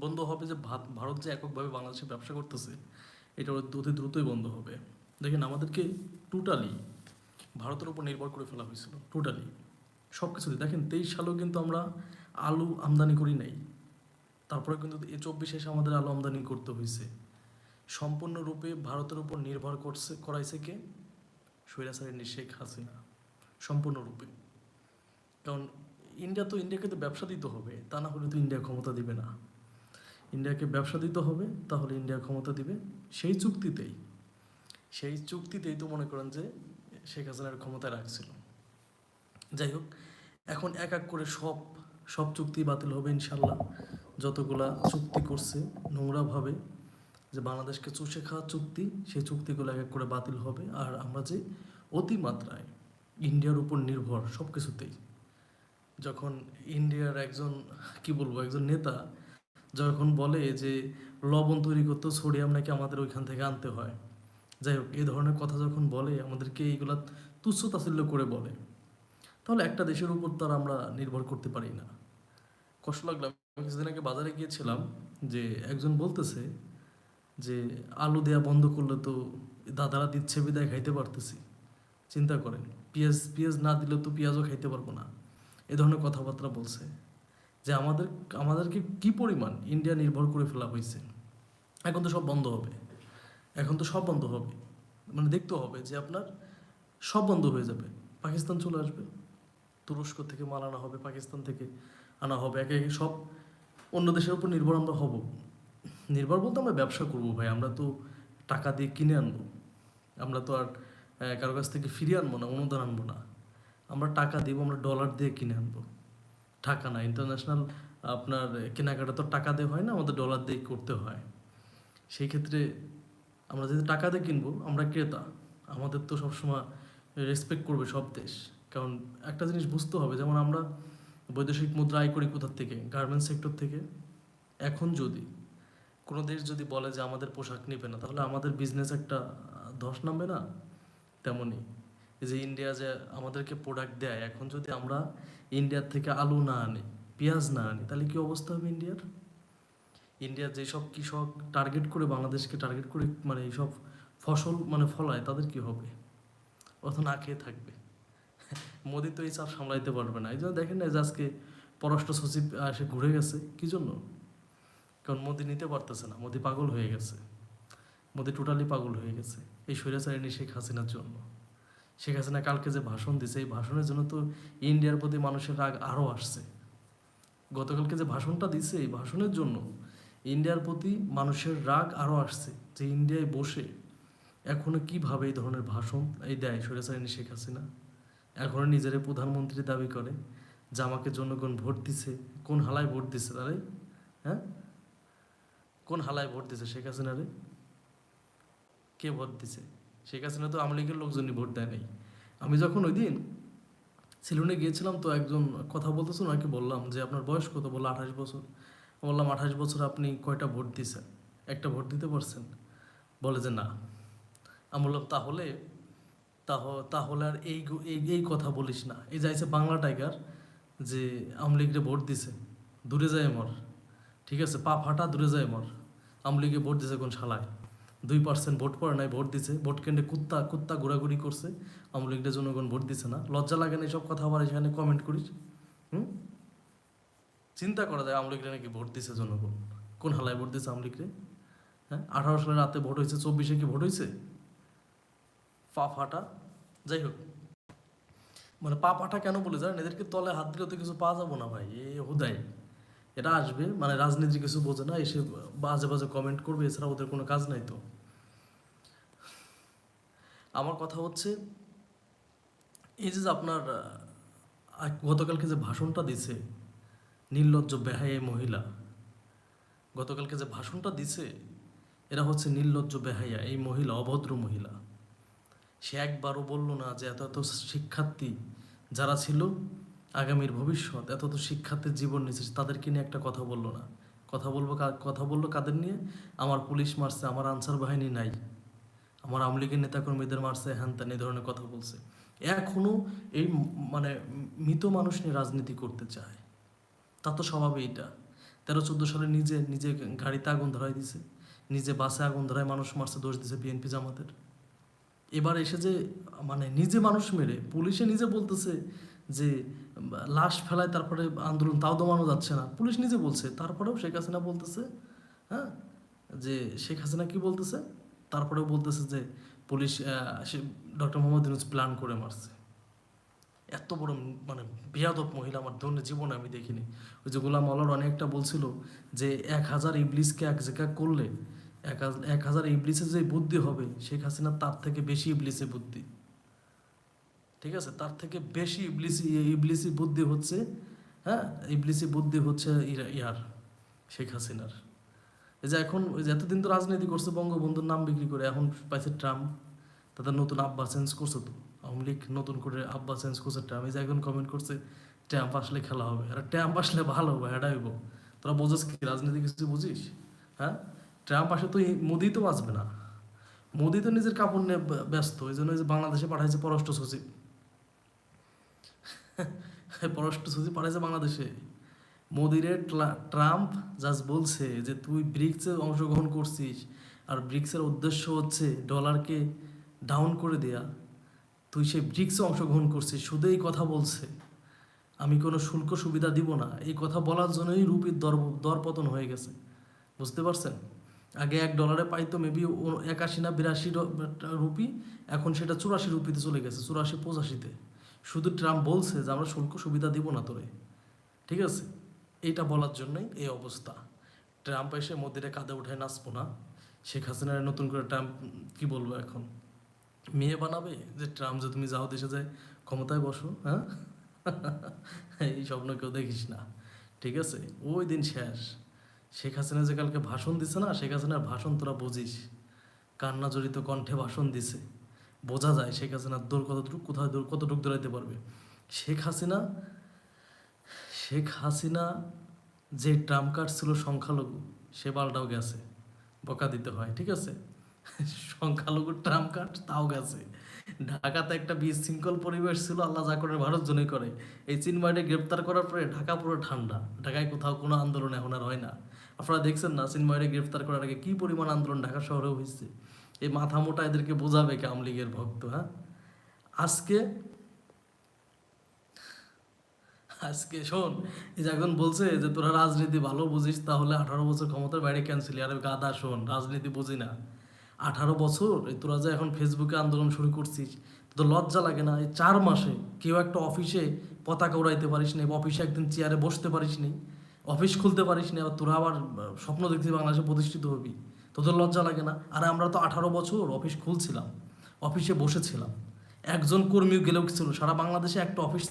বন্ধ হবে যে ভারত যে এককভাবে বাংলাদেশে ব্যবসা করতেছে, এটা অতি দ্রুতই বন্ধ হবে। দেখেন, আমাদেরকে টোটালি ভারতের উপর নির্ভর করে ফেলা হয়েছিল টোটালি সব কিছুতে দেখেন, তেইশ সালেও কিন্তু আমরা আলু আমদানি করি নাই। তারপরে কিন্তু এ চব্বিশে এসে আমাদের আলু আমদানি করতে হয়েছে। সম্পূর্ণরূপে ভারতের উপর নির্ভর করছে, করাইছে কে? স্বৈরাচারী শেখ হাসিনা। সম্পূর্ণরূপে। কারণ, ইন্ডিয়া তো, ইন্ডিয়াকে তো ব্যবসা দিতে হবে, তা না হলে তো ইন্ডিয়া ক্ষমতা দিবে না। ইন্ডিয়াকে ব্যবসা দিতে হবে, তাহলে ইন্ডিয়া ক্ষমতা দিবে। সেই চুক্তিতেই সেই চুক্তিতেই তো মনে করেন যে শেখ হাসিনার ক্ষমতায় রাখছিল। যাই হোক, এখন এক এক করে সব সব চুক্তি বাতিল হবে ইনশাল্লাহ। যতগুলা চুক্তি করছে, নোংরাভাবে, যে বাংলাদেশকে চুষে খাওয়ার চুক্তি, সেই চুক্তিগুলো এক এক করে বাতিল হবে। আর আমরা যে অতিমাত্রায় ইন্ডিয়ার উপর নির্ভর সব কিছুতেই যখন ইন্ডিয়ার একজন, কি বলব, একজন নেতা যখন বলে যে লবণ তৈরি করতে সোডিয়াম নাকি আমাদের ওইখান থেকে আনতে হয়। যাই হোক, এই ধরনের কথা যখন বলে, আমাদেরকে এইগুলা তুচ্ছ তাচ্ছিল্য করে বলে। তাহলে একটা দেশের উপর তো আর আমরা নির্ভর করতে পারি না। কষ্ট লাগলাম কিছুদিন আগে বাজারে গিয়েছিলাম যে একজন বলতেছে যে আলু দেয়া বন্ধ করলে তো দাদারা দিচ্ছে, বিদায় খাইতে পারতেছি। চিন্তা করেন, পেঁয়াজ পেঁয়াজ না দিলে তো পেঁয়াজও খাইতে পারব না। এ ধরনের কথাবার্তা বলছে। যে আমাদের, আমাদেরকে কি পরিমাণ ইন্ডিয়া নির্ভর করে ফেলা হয়েছে? এখন তো সব বন্ধ হবে। এখন তো সব বন্ধ হবে। মানে দেখতে হবে যে আপনার সব বন্ধ হয়ে যাবে। পাকিস্তান চলে আসবে। তুরস্ক থেকে মাল আনা হবে, পাকিস্তান থেকে আনা হবে। একে একে সব অন্য দেশের উপর নির্ভর আমরা হব। নির্ভর বলতে আমরা ব্যবসা করব ভাই। আমরা তো টাকা দিয়ে কিনে আনব। আমরা তো আর কারও কাছ থেকে ফিরিয়ে আনব না, অনুদান আনব না। আমরা টাকা দিব, আমরা ডলার দিয়ে কিনে আনব। টাকা না ইন্টারন্যাশনাল আপনার কেনাকাটা তো টাকা দিয়ে হয় না, আমাদের ডলার দিয়ে করতে হয়। সেই ক্ষেত্রে আমরা যদি টাকা দিয়ে কিনবো, আমরা ক্রেতা, আমাদের তো সবসময় রেসপেক্ট করবে সব দেশ। কারণ একটা জিনিস বুঝতে হবে, যেমন আমরা বৈদেশিক মুদ্রা আয় করি কোথার থেকে? গার্মেন্টস সেক্টর থেকে। এখন যদি কোনো দেশ যদি বলে যে আমাদের পোশাক নেবে না, তাহলে আমাদের বিজনেস একটা ধস নামবে না? তেমনই। যে ইন্ডিয়া যে আমাদেরকে প্রোডাক্ট দেয়, এখন যদি আমরা ইন্ডিয়ার থেকে আলু না আনি, পেঁয়াজ না আনি, তাহলে কি অবস্থা হবে ইন্ডিয়ার ইন্ডিয়ার যেসব কৃষক টার্গেট করে, বাংলাদেশকে টার্গেট করে মানে এইসব ফসল মানে ফলায়, তাদের কি হবে? অত না খেয়ে থাকবে। মোদি তো এই চাপ সামলাইতে পারবে না। এই জন্য দেখেন না যে আজকে পররাষ্ট্র সচিব এসে ঘুরে গেছে, কি জন্য? কারণ মোদি নিতে পারতেছে না, মোদি পাগল হয়ে গেছে। মোদি টোটালি পাগল হয়ে গেছে, এই স্বৈরাচারিণী শেখ হাসিনার জন্য। শেখ হাসিনা কালকে যে ভাষণ দিছে, এই ভাষণের জন্য তো ইন্ডিয়ার প্রতি মানুষের রাগ আরও আসছে। গতকালকে যে ভাষণটা দিছে, এই ভাষণের জন্য ইন্ডিয়ার প্রতি মানুষের রাগ আরও আসছে যে ইন্ডিয়ায় বসে এখনও কীভাবে এই ধরনের ভাষণ, এই দেয় স্বৈরাচারিণী শেখ হাসিনা? এখনও নিজের প্রধানমন্ত্রী দাবি করে যে আমাকে জনগণ ভোট দিছে, কোন হালায় ভোট দিছে তারে? হ্যাঁ? কোন হালায় ভোট দিছে শেখ হাসিনারে? কে ভোট দিছে? শেখ হাসিনা তো আওয়ামী লীগের লোকজনই, ভোট দেয় নাই। আমি যখন ওই দিন সিলনে গিয়েছিলাম, তো একজন কথা বলতেছিল ওনাকে বললাম যে, আপনার বয়স কত? বলল, আঠাশ বছর। বললাম, আঠাশ বছর আপনি কয়টা ভোট দিয়েছেন একটা ভোট দিতে পারছেন। বলে যে, না। আমি বললাম, তাহলে, তাহ- তাহলে আর এই এই কথা বলিস না। এই যাইছে বাংলা টাইগার, যে আওয়ামী লীগরে ভোট দিছে, দূরে যায় মর। ঠিক আছে, পা ফাটা, দূরে যায় মর। আওয়ামী লীগে ভোট দিছে কোন শালায়। দুই পার্সেন্ট ভোট পড়ে নাই, ভোট দিছে। ভোট কেন্দ্রে কুত্তা কুত্তা ঘোরাঘুরি করছে। আওয়ামী লীগের জনগণ ভোট দিছে না। লজ্জা লাগে না এইসব কথা আবার এখানে কমেন্ট করিস? হুম? চিন্তা করা যায় আওয়ামী লীগরে নাকি ভোট দিছে জনগণ। কোন হালায় ভোট দিছে আওয়ামী লীগরে? হ্যাঁ? আঠারো সালে রাতে ভোট হয়েছে, চব্বিশে কি ভোট হয়েছে? পা ফাটা। যাই হোক। মানে পা ফাটা কেন বলে? জানেন? এদেরকে তলে হাত দিলে তো কিছু পাওয়া যাব না ভাই। এ হুদাই এটা আসবে। মানে রাজনীতি কিছু বোঝে না, এসে বাজে বাজে কমেন্ট করবে, এছাড়া ওদের কোনো কাজ নাই তো। আমার কথা হচ্ছে, এই যে আপনার গতকালকে যে ভাষণটা দিছে, নির্লজ্জ বেহায় মহিলা, গতকালকে যে ভাষণটা দিছে, এরা হচ্ছে নির্লজ্জ বেহাইয়া এই মহিলা, অভদ্র মহিলা। সে একবারও বলল না যে এত এত শিক্ষার্থী যারা ছিল আগামীর ভবিষ্যৎ, এত তো শিক্ষার্থীর জীবন নিচ্ছে তাদেরকে নিয়ে একটা কথা বলল না। কথা বলব কথা বলল কাদের নিয়ে? আমার পুলিশ মারছে, আমার আনসার বাহিনী নাই। আমার আওয়ামী লীগের নেতাকর্মীদের মারছে, হ্যান ত্যান, এই ধরনের কথা বলছে। এখনও এই মানে মৃত মানুষ নিয়ে রাজনীতি করতে চায়। তা তো স্বভাবে এটা। তেরো, চোদ্দ সালে নিজে নিজে গাড়িতে আগুন ধরাই দিছে। নিজে বাসে আগুন ধরায় মানুষ মারছে, দোষ দিছে বিএনপি জামাতের। এবার এসে যে মানে নিজে মানুষ মেরে, পুলিশে নিজে বলতেছে যে লাশ ফেলায় তারপরে আন্দোলন, তাও দমানো যাচ্ছে না। পুলিশ নিজে বলছে, তারপরেও শেখ হাসিনা বলতেছে হ্যাঁ? যে শেখ হাসিনা কি বলতেছে? তারপরেও বলতেছে যে পুলিশ সে ডক্টর মোহাম্মদ ইউনুস প্ল্যান করে মারছে। এত বড় মানে বেয়াদব মহিলা আমার ধন্য জীবনে আমি দেখিনি। ওই যে গোলাম আল্লাহর অনেকটা বলছিল যে এক হাজার ইবলিসকে এক জায়গায় করলে, এক এক হাজার ইবলিসের যে বুদ্ধি হবে, শেখ হাসিনা তার থেকে বেশি ইবলিসের বুদ্ধি। ঠিক আছে? তার থেকে বেশি ইবলিসি ইবলিসি বুদ্ধি হচ্ছে হ্যাঁ? ইবলিসি বুদ্ধি হচ্ছে ইয়ার, শেখ হাসিনার। এই যে এখন এতদিন তো রাজনীতি করছে বঙ্গবন্ধুর নাম বিক্রি করে, এখন পাইছে ট্রাম্প, তাদের নতুন আব্বা চেঞ্জ করছে তো, আওয়ামী লীগ নতুন করে আব্বা চেঞ্জ করছে ট্রাম্প। এই যে এখন কমেন্ট করছে, ট্রাম্প আসলে খেলা হবে। আর ট্রাম্প আসলে ভালো হবে এটা হইব তোরা বোঝিস কি, রাজনীতি কিছু বুঝিস? হ্যাঁ? ট্রাম্প আসে তো মোদি তো বাঁচবে না। মোদি তো নিজের কাপড় নিয়ে ব্যস্ত, এই জন্য যে বাংলাদেশে পাঠাইছে পররাষ্ট্র সচিব। পররাষ্ট্র সচিব পাঠাইছে বাংলাদেশে। মোদিরে ট্রাম্প জাস্ট বলছে যে, তুই ব্রিক্সে অংশগ্রহণ করছিস, আর ব্রিক্সের উদ্দেশ্য হচ্ছে ডলারকে ডাউন করে দেয়া। তুই সেই ব্রিক্সে অংশগ্রহণ করছিস, শুধু এই কথা বলছে। আমি কোনো শুল্ক সুবিধা দিব না। এই কথা বলার জন্যই রুপির দর, দরপতন হয়ে গেছে। বুঝতে পারছেন? আগে এক ডলারে পাইতো মেবি একাশি না বিরাশি রুপি, এখন সেটা চুরাশি রুপিতে চলে গেছে, চুরাশি পঁচাশিতে। শুধু ট্রাম্প বলছে যে আমরা শুল্ক সুবিধা দিব না তোরে। ঠিক আছে? এইটা বলার জন্যই এই অবস্থা। ট্রাম্প এসে মোদিরে কাঁধে উঠায় নাচবো না। শেখ হাসিনার নতুন করে ট্রাম্প, কি বলব এখন? মেয়ে বানাবে? যে ট্রাম্প যে তুমি যাও দেশে যায়, ক্ষমতায় বসো হ্যাঁ? এই স্বপ্ন কেউ দেখিস না। ঠিক আছে? ওই দিন শেষ। শেখ হাসিনা যে কালকে ভাষণ দিছে না, শেখ হাসিনার ভাষণ তোরা বুঝিস। কান্না জড়িত কণ্ঠে ভাষণ দিছে। বোঝা যায় শেখ হাসিনার দৌড় কতটুকু, কোথায় দৌড় কতটুকু দৌড়াইতে পারবে। শেখ হাসিনা শেখ হাসিনা যে ট্রাম্প কার্ড ছিল সংখ্যালঘু, সে বালটাও গেছে। বকা দিতে হয়, ঠিক আছে? সংখ্যালঘু ট্রাম কার্ড তাও গেছে। ঢাকাতে একটা বিশৃঙ্খল পরিবেশ ছিল, আল্লাহ যা করে ভারত জন্যই করে। এই চিনমাইটে গ্রেপ্তার করার পরে ঢাকা পুরো ঠান্ডা। ঢাকায় কোথাও কোনো আন্দোলন এখন আর হয় না। আপনারা দেখছেন না চিনমাইটে গ্রেপ্তার করার আগে কি পরিমাণ আন্দোলন ঢাকা শহরেও হয়েছে? এই মাথা মোটা এদেরকে বোঝাবে কে আওয়ামী লীগের ভক্ত হ্যাঁ? আজকে আজকে শোন, এই যে একজন বলছে যে তোরা রাজনীতি ভালো বুঝিস, তাহলে আঠারো বছর ক্ষমতার বাইরে ক্যান্সেল আরে গাদা শোন, রাজনীতি বুঝি না। আঠারো বছর, এই তোরা যে এখন ফেসবুকে আন্দোলন শুরু করছিস তো লজ্জা লাগে না? এই চার মাসে কেউ একটা অফিসে পতাকা উড়াইতে পারিস নি অফিসে একদিন চেয়ারে বসতে পারিস নি অফিস খুলতে পারিস নি তোরা আবার স্বপ্ন দেখছিস বাংলাদেশে প্রতিষ্ঠিত হবি। তোদের লজ্জা লাগে না? আর আমরা তো আঠারো বছর অফিস খুলছিলাম, অফিসে বসেছিলাম। একজন কর্মীও গেলেও ছিল? সারা বাংলাদেশে একটা অফিস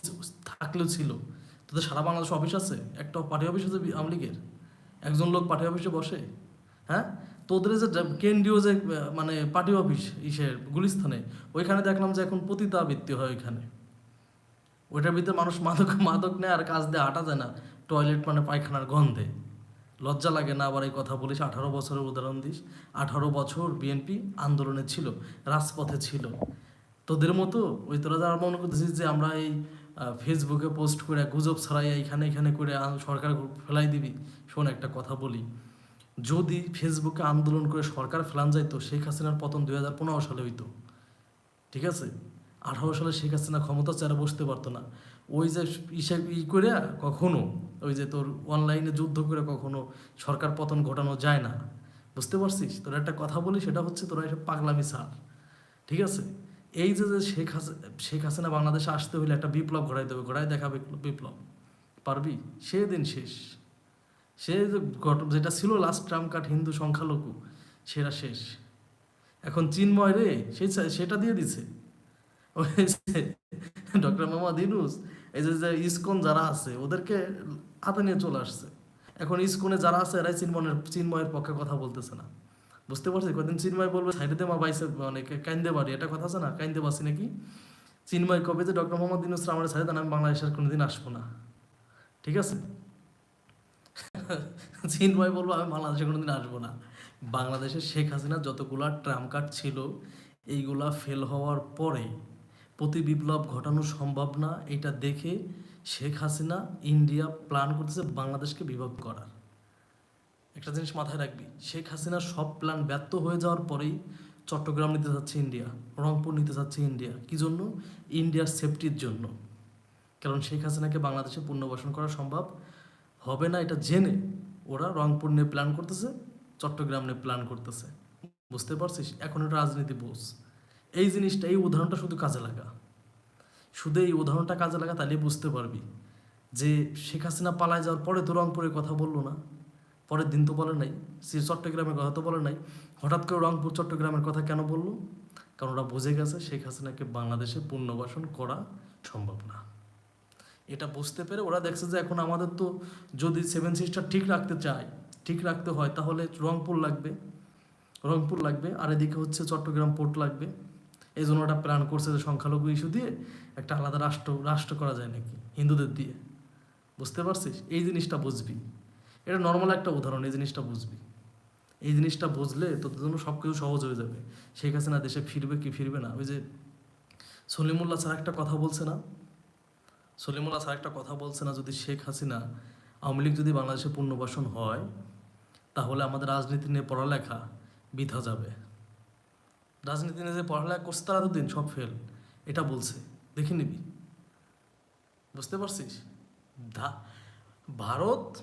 থাকলেও ছিল। তোদের সারা বাংলাদেশে অফিস আছে? একটা পার্টি অফিস আছে আওয়ামী লীগের? একজন লোক পার্টি অফিসে বসে। হ্যাঁ? তোদের যে কেন্দ্রীয় যে মানে পার্টি অফিস ইসের গুলিস্থানে ওইখানে দেখলাম যে এখন পতিতাবৃত্তি হয় ওইখানে। ওইটার ভিতরে মানুষ মাদক মাদক নেয় আর কাজ দিয়ে হাঁটা যায় না। টয়লেট মানে পায়খানার গন্ধে। লজ্জা লাগে না আবার এই কথা বলিস? আঠারো বছরের উদাহরণ দিস। আঠারো বছর বিএনপি আন্দোলনে ছিল, রাজপথে ছিল। তোদের মতো, ওই তোরা যারা মনে করতেছিস যে আমরা এই ফেসবুকে পোস্ট করে গুজব ছড়াই এখানে এখানে করে সরকার ফেলাই দিবি? শোন একটা কথা বলি। যদি ফেসবুকে আন্দোলন করে সরকার ফেলান যাইতো, শেখ হাসিনার পতন দুই হাজার পনেরো সালে হইতো। ঠিক আছে? আঠারো সালে শেখ হাসিনা ক্ষমতা চেয়ারে বসতে পারতো না। ওই যে ইসে ই করে কখনো, ওই যে তোর অনলাইনে যুদ্ধ করে কখনো সরকার পতন ঘটানো যায় না। বুঝতে পারছিস? তোর একটা কথা বলি, সেটা হচ্ছে তোরা এটা পাগলামি সার ঠিক আছে? এই যে যে শেখ হাসিনা শেখ হাসিনা বাংলাদেশে আসতে হলে একটা বিপ্লব ঘটাই দেবে ঘটাই দেখাবে বিপ্লব। পারবি? সে দিন শেষ। সে যেটা ছিল লাস্ট ট্রাম কার্ড হিন্দু সংখ্যালঘু, সেটা শেষ। এখন চিন্ময় রে সেটা দিয়ে দিছে। ডক্টর এই যে যে যারা আছে, ওদেরকে হাতে নিয়ে চলে আসছে। এখন ইসকনে যারা আছে, এরাই পক্ষে কথা বলতেছে না। বুঝতে পারছি? কদিন চিন্ময় বলবে, সাইডে মা বাইসে মানে কাইন্দে বাড়ি। এটা কথা আছে না? কাইন্দে বাসি নাকি? চিন্ময় কবে যে ডক্টর মোহাম্মদ ইনুস আমার সাইডে আমি বাংলাদেশের কোনোদিন আসব না। ঠিক আছে? চিন্ময় বলব, আমি বাংলাদেশে কোনোদিন আসব না। বাংলাদেশের শেখ হাসিনা যতগুলা ট্রাম কার্ড ছিল, এইগুলা ফেল হওয়ার পরে প্রতি বিপ্লব ঘটানো সম্ভব না, এটা দেখে শেখ হাসিনা ইন্ডিয়া প্ল্যান করতেছে বাংলাদেশকে বিভক্ত করার। একটা জিনিস মাথায় রাখবি, শেখ হাসিনার সব প্ল্যান ব্যর্থ হয়ে যাওয়ার পরেই চট্টগ্রাম নিতে যাচ্ছে ইন্ডিয়া, রংপুর নিতে যাচ্ছে ইন্ডিয়া। কি জন্য? ইন্ডিয়ার সেফটির জন্য। কারণ শেখ হাসিনাকে বাংলাদেশে পুনর্বাসন করা সম্ভব হবে না, এটা জেনে ওরা রংপুর নিয়ে প্ল্যান করতেছে, চট্টগ্রাম নিয়ে প্ল্যান করতেছে। বুঝতে পারছিস? এখন রাজনীতি বোঝ। এই জিনিসটা, এই উদাহরণটা শুধু কাজে লাগা। শুধু এই উদাহরণটা কাজে লাগা তাহলে বুঝতে পারবি যে শেখ হাসিনা পালায় যাওয়ার পরে তো রংপুরের কথা বলল না। পরের দিন তো বলে নাই। সে চট্টগ্রামের কথা তো বলে নাই। হঠাৎ করে রংপুর, চট্টগ্রামের কথা কেন বলল? কারণ ওরা বুঝে গেছে শেখ হাসিনাকে বাংলাদেশে পুনর্বাসন করা সম্ভব না। এটা বুঝতে পেরে ওরা দেখছে যে এখন আমাদের তো যদি সেভেন সিস্টার ঠিক রাখতে চায়, ঠিক রাখতে হয়, তাহলে রংপুর লাগবে। রংপুর লাগবে। আর এদিকে হচ্ছে চট্টগ্রাম পোর্ট লাগবে। এই জন্য ওটা প্ল্যান করছে যে সংখ্যালঘু ইস্যু দিয়ে একটা আলাদা রাষ্ট্র রাষ্ট্র করা যায় নাকি? হিন্দুদের দিয়ে। বুঝতে পারছিস? এই জিনিসটা বুঝবি। এটা নর্মাল একটা উদাহরণ, এই জিনিসটা বুঝবি। এই জিনিসটা বুঝলে তোদের জন্য সব কিছু সহজ হয়ে যাবে। শেখ হাসিনা দেশে ফিরবে কি ফিরবে না? ওই যে সলিমুল্লাহ স্যার একটা কথা বলছে না? সলিমুল্লাহ স্যার একটা কথা বলছে না, যদি শেখ হাসিনা আওয়ামী লীগ যদি বাংলাদেশে পুনর্বাসন হয়, তাহলে আমাদের রাজনীতি নিয়ে পড়ালেখা বৃথা যাবে। রাজনীতি নিয়ে যে পড়ালেখা করছে, তারা তো দিন সব ফেল এটা বলছে। দেখে নিবি। বুঝতে পারছিস? ভারত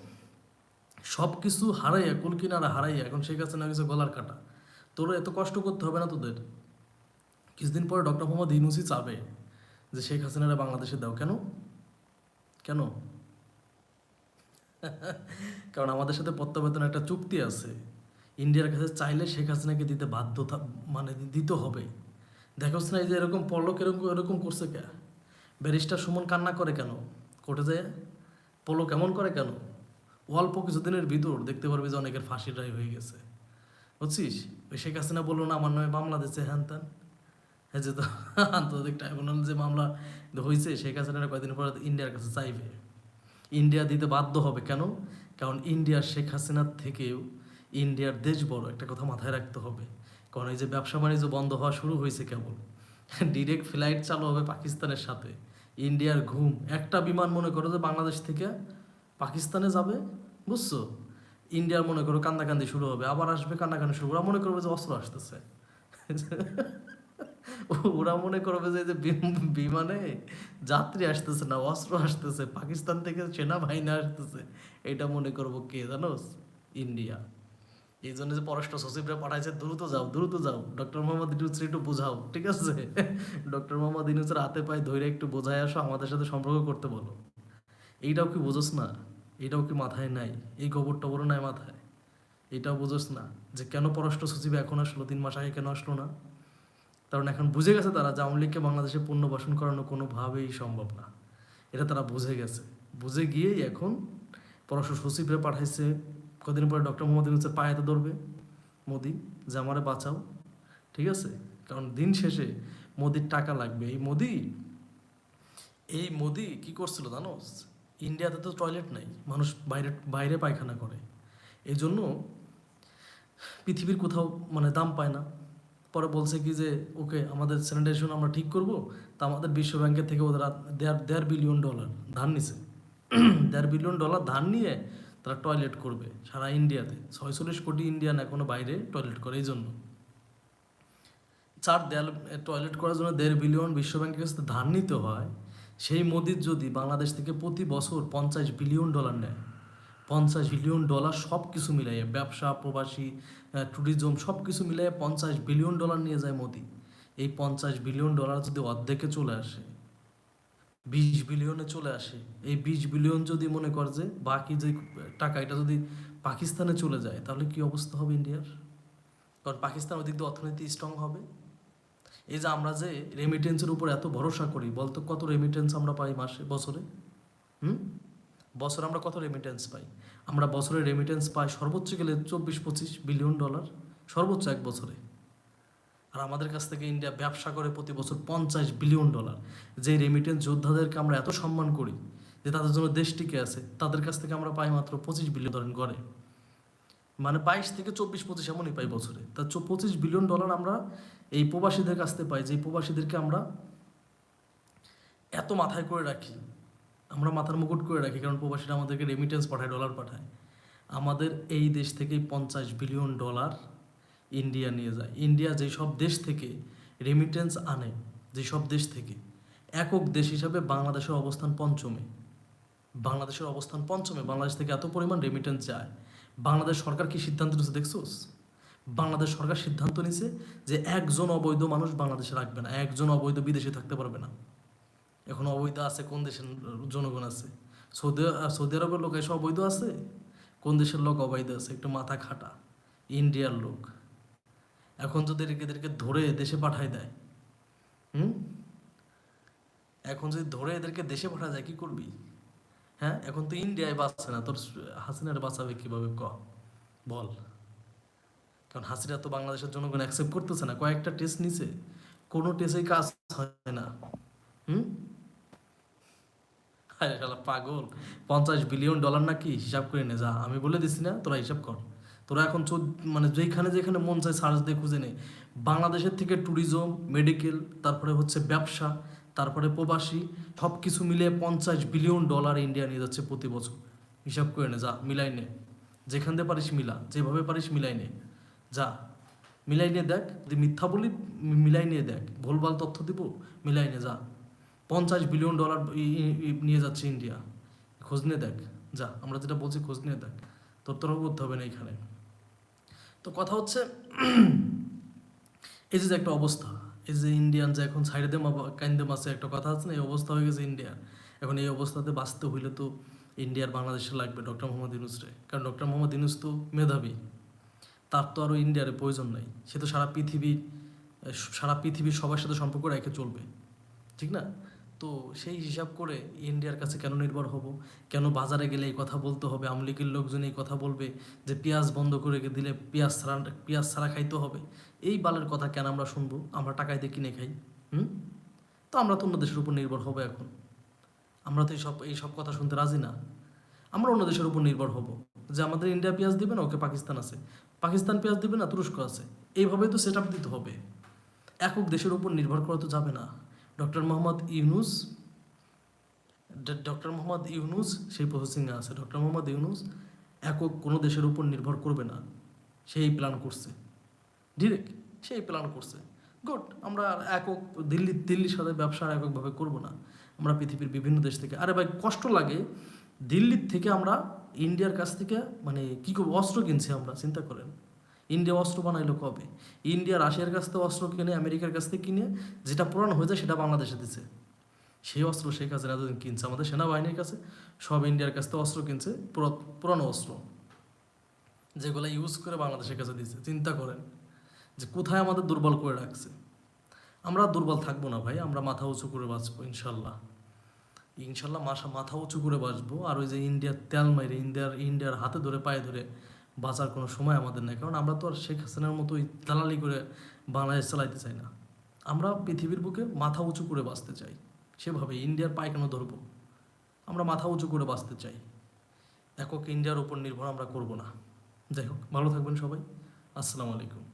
সব কিছু হারাইয়া কুল কিনারা হারাইয়া, এখন শেখ হাসিনা কিছু গলার কাটা। তোর এত কষ্ট করতে হবে না তোদের? কিছুদিন পরে ডক্টর মোহাম্মদ ইউনুসি চাবে যে শেখ হাসিনারা বাংলাদেশে দাও। কেন? কেন? কারণ আমাদের সাথে প্রত্যাবেদন একটা চুক্তি আছে। ইন্ডিয়ার কাছে চাইলে শেখ হাসিনাকে দিতে বাধ্য মানে দিতে হবে। দেখোস না এই যে এরকম পলক এরকম এরকম করছে কে? ব্যারিস্টার সুমন কান্না করে কেন? কোর্টে যায় পলক কেমন করে কেন? অল্প কিছুদিনের ভিতর দেখতে পারবি যে অনেকের ফাঁসির রায় হয়ে গেছে। বুঝছিস? ওই শেখ হাসিনা বলল, না, আমার নামে মামলা দিচ্ছে হ্যান ত্যান। হ্যাঁ যে তো, আন্তর্জাতিক ট্রাইব্যুনাল যে মামলা হয়েছে শেখ হাসিনা কয়েকদিন পর ইন্ডিয়ার কাছে চাইবে। ইন্ডিয়া দিতে বাধ্য হবে কেন? কারণ ইন্ডিয়ার শেখ হাসিনার থেকেও ইন্ডিয়ার দেশ বড়, একটা কথা মাথায় রাখতে হবে। কারণ এই যে ব্যবসা বাণিজ্য বন্ধ হওয়া শুরু হয়েছে কেবল। ডিরেক্ট ফ্লাইট চালু হবে পাকিস্তানের সাথে। ইন্ডিয়ার ঘুম, একটা বিমান মনে করো যে বাংলাদেশ থেকে পাকিস্তানে যাবে, বুঝছ? ইন্ডিয়ার মনে করো কান্দাকান্দি শুরু হবে, আবার আসবে কান্দাকান্দি শুরু, ওরা মনে করবে যে অস্ত্র আসতেছে। ওরা মনে করবে যে যে বিমানে যাত্রী আসতেছে না, অস্ত্র আসতেছে, পাকিস্তান থেকে সেনাবাহিনী আসতেছে। এটা মনে করব কে জানোস? ইন্ডিয়া। এই জন্য যে পররাষ্ট্র সচিবরা পাঠাইছে, দ্রুত যাও দ্রুত যাও। ডক্টর মোহাম্মদ ইউনুসের একটু বোঝাও, ঠিক আছে? ডক্টর মোহাম্মদ ইউনুসের হাতে পায়ে ধরে একটু বোঝায় আসো, আমাদের সাথে সম্পর্ক করতে বলো। এইটাও কি বোঝোস না? এটাও কি মাথায় নাই? এই গোবর টবর নাই মাথায়? এটাও বোঝোস না? যে কেন পররাষ্ট্র সচিব এখন আসলো, তিন মাস আগে কেন আসলো না? কারণ এখন বুঝে গেছে তারা যে আওয়ামী লীগকে বাংলাদেশে পুনর্বাসন করানো কোনোভাবেই সম্ভব না। এটা তারা বুঝে গেছে। বুঝে গিয়েই এখন পররাষ্ট্র সচিবরা পাঠাইছে কদিন পরে ডক্টর মোহাম্মদ ইউনুসের পায়েতে ধরবে, মোদি, যে আমারে বাঁচাও, ঠিক আছে? কারণ দিন শেষে মোদির টাকা লাগবে। এই মোদি এই মোদি কি করছিল জানো? ইন্ডিয়াতে তো টয়লেট নাই, মানুষ বাইরে বাইরে পায়খানা করে। এই জন্য পৃথিবীর কোথাও মানে দাম পায় না। পরে বলছে কি যে, ওকে, আমাদের স্যানিটাইজেশন আমরা ঠিক করব, তা আমাদের বিশ্ব ব্যাংকের থেকে ওদের দেড় দেড় বিলিয়ন ডলার ধার নিছে। দেড় বিলিয়ন ডলার ধার নিয়ে তারা টয়লেট করবে সারা ইন্ডিয়াতে। ছয়চল্লিশ কোটি ইন্ডিয়ান এখনও বাইরে টয়লেট করে এই জন্য চার দেয়াল টয়লেট করার জন্য দেড় বিলিয়ন বিশ্ব ব্যাংকের কাছে ধার নিতে হয়। সেই মোদির যদি বাংলাদেশ থেকে প্রতি বছর পঞ্চাশ বিলিয়ন ডলার নেয়, পঞ্চাশ বিলিয়ন ডলার সব কিছু মিলাইয়ে, ব্যবসা, প্রবাসী ট্যুরিজম সব কিছু মিলিয়ে পঞ্চাশ বিলিয়ন ডলার নিয়ে যায় মোদি। এই পঞ্চাশ বিলিয়ন ডলার যদি অর্ধেকে চলে আসে বিশ বিলিয়নে চলে আসে। এই বিশ বিলিয়ন যদি মনে কর যে বাকি যে টাকা, এটা যদি পাকিস্তানে চলে যায়, তাহলে কি অবস্থা হবে ইন্ডিয়ার? কারণ পাকিস্তান ওদিক দিয়ে অর্থনীতি স্ট্রং হবে। এই যে আমরা যে রেমিটেন্সের উপর এত ভরসা করি, বলতো কত রেমিটেন্স আমরা পাই মাসে, বছরে? হুম? বছরে আমরা কত রেমিটেন্স পাই? আমরা বছরে রেমিটেন্স পাই সর্বোচ্চ গেলে চব্বিশ পঁচিশ বিলিয়ন ডলার, সর্বোচ্চ এক বছরে। আর আমাদের কাছ থেকে ইন্ডিয়া ব্যবসা করে প্রতি বছর পঞ্চাশ বিলিয়ন ডলার। যে রেমিটেন্স যোদ্ধাদেরকে আমরা এত সম্মান করি যে তাদের জন্য দেশ টিকে আছে, তাদের কাছ থেকে আমরা পাই মাত্র পঁচিশ বিলিয়ন ধরেন গড়ে। মানে বাইশ থেকে চব্বিশ, পঁচিশ এমনই পাই বছরে। তা পঁচিশ বিলিয়ন ডলার আমরা এই প্রবাসীদের কাছ থেকে পাই যে প্রবাসীদেরকে আমরা এত মাথায় করে রাখি। আমরা মাথার মুকুট করে রাখি, কারণ প্রবাসীরা আমাদেরকে রেমিটেন্স পাঠায় ডলার পাঠায়। আমাদের এই দেশ থেকেই পঞ্চাশ বিলিয়ন ডলার ইন্ডিয়া নিয়ে যায়। ইন্ডিয়া যেসব দেশ থেকে রেমিটেন্স আনে, যেসব দেশ থেকে, একক দেশ হিসাবে বাংলাদেশের অবস্থান পঞ্চমে। বাংলাদেশের অবস্থান পঞ্চমে, বাংলাদেশ থেকে এত পরিমাণ রেমিটেন্স যায়। বাংলাদেশ সরকার কি সিদ্ধান্ত নিচ্ছে দেখছোস? বাংলাদেশ সরকার সিদ্ধান্ত নিছে যে একজন অবৈধ মানুষ বাংলাদেশে রাখবে না, একজন অবৈধ বিদেশে থাকতে পারবে না। এখন অবৈধ আছে কোন দেশের জনগণ আছে? সৌদি সৌদি আরবের লোক এসব অবৈধ আছে? কোন দেশের লোক অবৈধ আছে? একটু মাথা খাটা। ইন্ডিয়ার লোক। এখন যদি এদেরকে ধরে দেশে পাঠায় দেয় হুম? এখন যদি ধরে এদেরকে দেশে পাঠা যায় কি করবি? হ্যাঁ এখন তো ইন্ডিয়ায় বাঁচছে না তোর হাসিনার বাঁচাবে কীভাবে ক? বল। কারণ হাসিনা তো বাংলাদেশের জনগণ অ্যাকসেপ্ট করতেছে না কয়েকটা টেস্ট নিছে কোনো টেস্টেই কাজ হয় না। হুম? আরে শালা পাগল পঞ্চাশ বিলিয়ন ডলার নাকি হিসাব করে নে যা আমি বলে দিছি না তোরা হিসাব কর। তোরা এখন মানে যেখানে যেখানে মন চায় সার্চ দিয়ে খুঁজে নেই বাংলাদেশের থেকে ট্যুরিজম মেডিকেল তারপরে হচ্ছে ব্যবসা, তারপরে প্রবাসী সব কিছু মিলিয়ে পঞ্চাশ বিলিয়ন ডলার ইন্ডিয়া নিয়ে যাচ্ছে প্রতি বছর। হিসাব করে নে, যা, মিলাই নে। যেখান দিয়ে পারিস মিলা, যেভাবে পারিস মিলাই নে। যা, মিলাই নিয়ে দেখ, যদি মিথ্যা বলি মিলাই নিয়ে দেখ। ভুলভাল তথ্য দিব, মিলাই নিয়ে যা। পঞ্চাশ বিলিয়ন ডলার নিয়ে যাচ্ছে ইন্ডিয়া খোঁজ নিয়ে দেখ, যা, আমরা যেটা বলছি খোঁজ নিয়ে দেখ। তোর তরফ করতে হবে না এখানে। তো কথা হচ্ছে, এই যে একটা অবস্থা, এই যে ইন্ডিয়ান যে এখন সাইডে দে কাইন্দে মাসে একটা কথা আছে না, এই অবস্থা হয়ে গেছে ইন্ডিয়ার এখন এই অবস্থাতে বাঁচতে হইলে তো ইন্ডিয়ার বাংলাদেশে লাগবে ডক্টর মোহাম্মদ ইউনুসরে কারণ ডক্টর মোহাম্মদ ইউনুস তো মেধাবী। তার তো আরও ইন্ডিয়ার প্রয়োজন নাই। সে তো সারা পৃথিবীর সারা পৃথিবীর সবার সাথে সম্পর্ক রেখে চলবে। ঠিক না? তো সেই হিসাব করে ইন্ডিয়ার কাছে কেন নির্ভর হব? কেন বাজারে গেলে এই কথা বলতে হবে? আমলিকের লোকজন এই কথা বলবে যে পেঁয়াজ বন্ধ করে দিলে পেঁয়াজ ছাড়া পেঁয়াজ ছাড়া খাইতে হবে? এই বালের কথা কেন আমরা শুনব? আমরা টাকায় দিয়ে কিনে খাই, হুম? তো আমরা তো অন্য দেশের উপর নির্ভর হব এখন। আমরা তো এইসব এই সব কথা শুনতে রাজি না। আমরা অন্য দেশের উপর নির্ভর হব। যে আমাদের ইন্ডিয়া পেঁয়াজ দিবে না, ওকে পাকিস্তান আছে। পাকিস্তান পেঁয়াজ দিবে না, তুরস্ক আছে। এইভাবেই তো সেট আপ দিতে হবে। একক দেশের উপর নির্ভর করা তো যাবে না। ডক্টর মোহাম্মদ ইউনুস ডক্টর মোহাম্মদ ইউনুস, সেই প্রসেসিংয়ে আছে, ডক্টর মোহাম্মদ ইউনুস একক কোনো দেশের উপর নির্ভর করবে না। সেই প্ল্যান করছে। ডিরেক্ট সেই প্ল্যান করছে। গুড আমরা একক দিল্লি, দিল্লির সাথে ব্যবসা এককভাবে করব না। আমরা পৃথিবীর বিভিন্ন দেশ থেকে। আরে ভাই, কষ্ট লাগে। দিল্লির থেকে আমরা, ইন্ডিয়ার কাছ থেকে মানে কী করব, অস্ত্র কিনছি আমরা, চিন্তা করেন। ইন্ডিয়া অস্ত্র বানাইলো কবে? ইন্ডিয়া, রাশিয়ার কাছ থেকে অস্ত্র কিনে, আমেরিকার কাছ থেকে কিনে, যেটা পুরানো হয়ে যায় সেটা বাংলাদেশে দিছে। সেই অস্ত্র শেখ হাসিনা এতদিন কিনছে, আমাদের সেনাবাহিনীর কাছে। সব ইন্ডিয়ার কাছ থেকে অস্ত্র কিনছে পুরানো অস্ত্র। যেগুলো ইউজ করে বাংলাদেশের কাছে দিছে। চিন্তা করেন যে কোথায় আমাদের দুর্বল করে রাখছে। আমরা দুর্বল থাকব না ভাই, আমরা মাথা উঁচু করে বাঁচবো, ইনশাল্লাহ। ইনশাল্লাহ মাথা উঁচু করে বাঁচবো। আর ওই যে ইন্ডিয়ার তেল মাইরে, ইন্ডিয়ার ইন্ডিয়ার হাতে ধরে, পায়ে ধরে বাঁচার কোনো সময় আমাদের নেই। কারণ আমরা তো আর শেখ হাসিনার মতো দালালি করে বাংলাদেশ চালাইতে চাই না। আমরা পৃথিবীর বুকে মাথা উঁচু করে বাঁচতে চাই। সেভাবে ইন্ডিয়ার পায়খানা ধরবো। আমরা মাথা উঁচু করে বাঁচতে চাই। একক ইন্ডিয়ার উপর নির্ভর আমরা করব না। যাই হোক, ভালো থাকবেন সবাই। আসসালামু আলাইকুম।